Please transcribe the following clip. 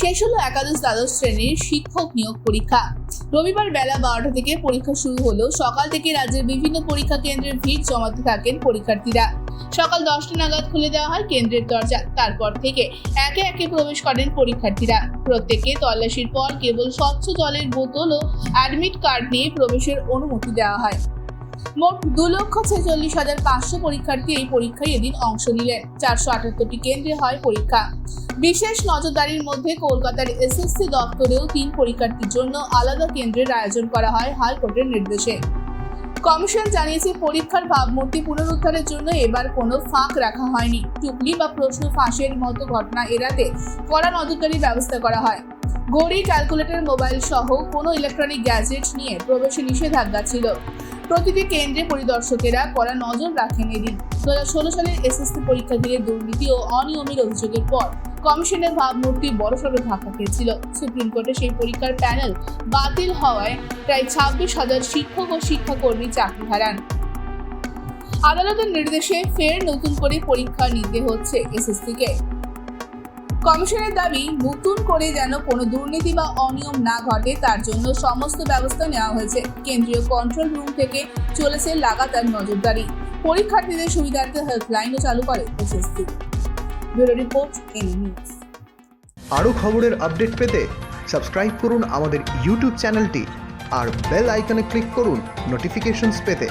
শেষ হলো একাদশ দ্বাদশ শ্রেণির শিক্ষক নিয়োগ পরীক্ষা। রবিবার বেলা বারোটা থেকে পরীক্ষা শুরু হলো। সকাল থেকে রাজ্যের বিভিন্ন পরীক্ষা কেন্দ্রের ভিড় জমাতে থাকেন পরীক্ষার্থীরা। সকাল দশটা নাগাদ খুলে দেওয়া হয় কেন্দ্রের দরজা। তারপর থেকে একে একে প্রবেশ করেন পরীক্ষার্থীরা। প্রত্যেকে তল্লাশির পর কেবল স্বচ্ছ জলের বোতল ও অ্যাডমিট কার্ড নিয়ে প্রবেশের অনুমতি দেওয়া হয়। মোট দু লক্ষ ছেচল্লিশ হাজার পাঁচশো পরীক্ষার্থী এই পরীক্ষায় এদিন অংশ নিলেন। চারশো আটাত্তরটি কেন্দ্রে হয় পরীক্ষা। বিশেষ নজরদারির মধ্যে কলকাতার এসএসসি দপ্তরেও তিন পরীক্ষার্থীর জন্য আলাদা কেন্দ্রের আয়োজন করা হয় হাইকোর্টের নির্দেশে। কমিশন জানিয়েছে, পরীক্ষার ভাবমূর্তি পুনরুদ্ধারের জন্য এবার কোনো ফাঁক রাখা হয়নি। টুকলি বা প্রশ্ন ফাঁসের মতো ঘটনা এড়াতে কড়া নজরদারির ব্যবস্থা করা হয়। ঘড়ি, ক্যালকুলেটর, মোবাইল সহ কোনো ইলেকট্রনিক গ্যাজেট নিয়ে প্রবেশে নিষেধাজ্ঞা ছিল। প্রতিটি কেন্দ্রে পরিদর্শকেরা কড়া নজর রাখেন এদিন। দু হাজার ষোলো সালের এসএসসি পরীক্ষা ঘিরে দুর্নীতি ও অনিয়মের অভিযোগের পর কমিশনের ভাবমূর্তি বড়সড় ধাক্কা খেয়েছিল। সুপ্রিম কোর্টে সেই পরীক্ষার প্যানেল বাতিল হওয়ায় প্রায় ছাব্বিশ হাজার শিক্ষক ও শিক্ষাকর্মী চাকরি হারান। আদালতের নির্দেশে ফের নতুন করে পরীক্ষা নিতে হচ্ছে এসএসসিকে। কমিশনের দাবি, নতুন করে যেন কোনো দুর্নীতি বা অনিয়ম না ঘটে, তার জন্য সমস্ত ব্যবস্থা নেওয়া হয়েছে। কেন্দ্রীয় কন্ট্রোল রুম থেকে চলেছে লাগাতার নজরদারি। পরীক্ষার্থীদের সুবিধার্থে হেল্পলাইনও চালু করে SSC bureau report N news. আরও খবরের আপডেট পেতে সাবস্ক্রাইব করুন আমাদের ইউটিউব চ্যানেলটি আর বেল আইকনে ক্লিক করুন নোটিফিকেশনস পেতে।